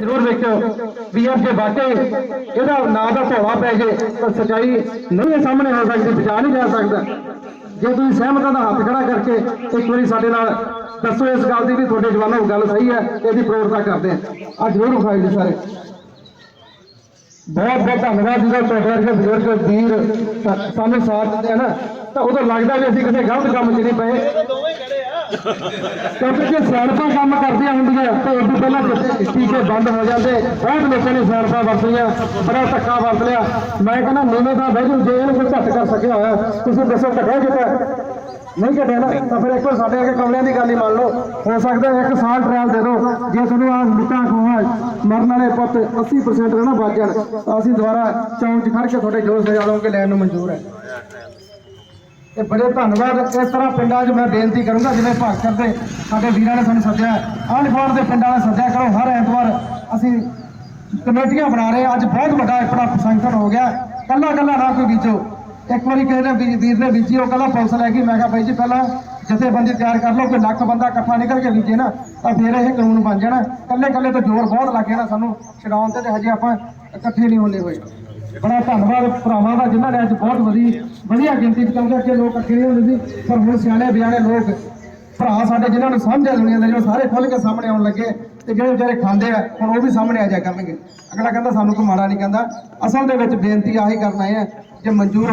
ਜ਼ਰੂਰ ਵੇਖਿਓ। ਵੀ ਯਾਰ ਜੇ ਵਾਕਈ ਇਹਦਾ ਨਾਂ ਦਾ ਧੋਲਾ ਪੈ ਜੇ, ਤਾਂ ਸਚਾਈ ਨਹੀਂ ਸਾਹਮਣੇ ਆ ਸਕਦੀ, ਬਚਾ ਨਹੀਂ ਜਾ ਸਕਦਾ। ਜੇ ਤੁਸੀਂ ਸਹਿਮਤਾਂ ਦਾ ਹੱਥ ਖੜਾ ਕਰਕੇ ਇੱਕ ਵਾਰੀ ਸਾਡੇ ਨਾਲ ਦੱਸੋ ਇਸ ਗੱਲ ਦੀ ਵੀ ਤੁਹਾਡੇ ਜਵਾਨੋਂ ਗੱਲ ਸਹੀ ਹੈ, ਇਹਦੀ ਪ੍ਰੋੜਤਾ ਕਰਦੇ ਆ ਅੱਜ ਜ਼ਰੂਰ ਵਿਖਾਈ ਜੀ ਸਾਰੇ। ਬਹੁਤ ਬਹੁਤ ਧੰਨਵਾਦ ਜਿਹੜਾ ਤੁਹਾਡਾ ਵਰਗੇ ਬਜ਼ੁਰਗ, ਵੀਰ ਸਾਨੂੰ ਸਾਥ ਦਿੰਦੇ ਆ ਨਾ ਤਾਂ ਉਦੋਂ ਲੱਗਦਾ ਵੀ ਅਸੀਂ ਕਿਸੇ ਗਲਤ ਕੰਮ 'ਚ ਨਹੀਂ ਪਏ। ਕਿਉਂਕਿ ਜੇ ਸਿਆਣਪਾਂ ਕੰਮ ਕਰਦੀਆਂ ਹੁੰਦੀਆਂ, ਤਾਂ ਉਦੋਂ ਪਹਿਲਾਂ ਟੀਕੇ- ਬੰਦ ਹੋ ਜਾਂਦੇ। ਬਹੁਤ ਲੋਕਾਂ ਨੇ ਸਿਆਣਪਾਂ ਵਰਤੀਆਂ ਬੜਾ ਧੱਕਾ ਵਰਤ ਲਿਆ। ਮੈਂ ਕਹਿੰਦਾ, ਨੀਵੇਂ ਦਾ ਬਹਿ ਜੇ ਇਹਨੂੰ ਕੋਈ ਘੱਟ ਕਰ ਸਕਿਆ ਹੋਇਆ, ਤੁਸੀਂ ਦੱਸੋ ਘਟਿਆ ਕਿਤੇ ਨਹੀਂ ਘਟਿਆ ਨਾ, ਤਾਂ ਫਿਰ ਇੱਕ ਵਾਰ ਸਾਡੇ ਅੱਗੇ ਕਮਲਿਆਂ ਦੀ ਗੱਲ ਹੀ ਮੰਨ ਲਓ। ਹੋ ਸਕਦਾ ਇੱਕ ਸਾਲ ਟ੍ਰਾਇਲ ਦੇ ਦਿਓ, ਜੇ ਤੁਹਾਨੂੰ ਆ ਲੁੱਟਾਂ ਖੋਹਾਂ ਮਰਨ ਵਾਲੇ ਪੁੱਤ 80% ਨਾ ਬਚ ਜਾਣ। ਅਸੀਂ ਦੁਬਾਰਾ ਚੌਂਕ 'ਚ ਖੜ ਕੇ ਤੁਹਾਡੇ ਜੋਰ ਸਜਾ ਲਵਾਂਗੇ ਲੈਣ ਨੂੰ ਮਨਜ਼ੂਰ ਹੈ। ਇਹ ਬੜੇ ਧੰਨਵਾਦ। ਇਸ ਤਰ੍ਹਾਂ ਪਿੰਡਾਂ 'ਚ ਮੈਂ ਬੇਨਤੀ ਕਰੂੰਗਾ, ਜਿਵੇਂ ਭਾਸਕਰ ਦੇ ਸਾਡੇ ਵੀਰਾਂ ਨੇ ਸਾਨੂੰ ਸੱਦਿਆ ਆਂਢ ਗੁਆਂਢ ਦੇ ਪਿੰਡਾਂ ਨੇ ਸੱਦਿਆ ਕਰੋ, ਹਰ ਐਤਵਾਰ ਅਸੀਂ ਕਮੇਟੀਆਂ ਬਣਾ ਰਹੇ ਹਾਂ। ਅੱਜ ਬਹੁਤ ਵੱਡਾ ਆਪਣਾ ਸੰਗਠਨ ਹੋ ਗਿਆ ਕੱਲਾ ਕੱਲਾ ਨਾ ਕੋਈ ਬੀਜੋ। ਇੱਕ ਵਾਰੀ ਕਿਸੇ ਨੇ ਵੀਰ ਨੇ ਬੀਜੀ, ਉਹ ਕਹਿੰਦਾ ਪੁਲਿਸ ਲੈ ਗਈ। ਮੈਂ ਕਿਹਾ ਬਾਈ ਜੀ ਪਹਿਲਾਂ ਜਥੇਬੰਦੀ ਤਿਆਰ ਕਰ ਲਓ ਕਿ ਲੱਖ ਬੰਦਾ ਇਕੱਠਾ ਨਿਕਲ ਕੇ ਬੀਜੇ ਨਾ, ਤਾਂ ਫਿਰ ਇਹ ਕਾਨੂੰਨ ਬਣ ਜਾਣਾ। ਕੱਲੇ ਕੱਲੇ ਤੋਂ ਜ਼ੋਰ ਬਹੁਤ ਲੱਗ ਜਾਣਾ ਸਾਨੂੰ। ਛਡਾਉਣ ਤੇ ਤੇ ਹਜੇ ਆਪਾਂ ਇਕੱਠੇ ਨਹੀਂ ਹੋਣੇ ਹੋਏ। ਬੜਾ ਧੰਨਵਾਦ ਭਰਾਵਾਂ ਦਾ, ਜਿਨ੍ਹਾਂ ਨੇ ਅੱਜ ਬਹੁਤ ਵਧੀਆ ਵਧੀਆ ਗਿਣਤੀ ਵਿੱਚ ਕਿਉਂਕਿ ਅੱਗੇ ਲੋਕ ਇਕੱਠੇ ਨਹੀਂ ਹੁੰਦੇ ਸੀ, ਪਰ ਹੁਣ ਸਿਆਣੇ ਬਿਆਣੇ ਲੋਕ, ਭਰਾ ਸਾਡੇ ਜਿਨ੍ਹਾਂ ਨੂੰ ਸਮਝਿਆ ਆ ਦੁਨੀਆ ਦੇ, ਜਿਹੜੇ ਸਾਰੇ ਖੁੱਲ ਕੇ ਸਾਹਮਣੇ ਆਉਣ ਲੱਗੇ, ਤੇ ਜਿਹੜੇ ਵਿਚਾਰੇ ਖਾਂਦੇ ਆ, ਹੁਣ ਉਹ ਵੀ ਸਾਹਮਣੇ ਆ ਜਾ ਕਰਨਗੇ ਅਗਲਾ ਕਹਿੰਦਾ ਸਾਨੂੰ ਕੋਈ ਮਾੜਾ ਨਹੀਂ ਕਹਿੰਦਾ। ਅਸਲ ਦੇ ਵਿੱਚ ਬੇਨਤੀ ਆਹੀ ਕਰਨਾ ਹੈ ਜੇ ਮਨਜ਼ੂਰ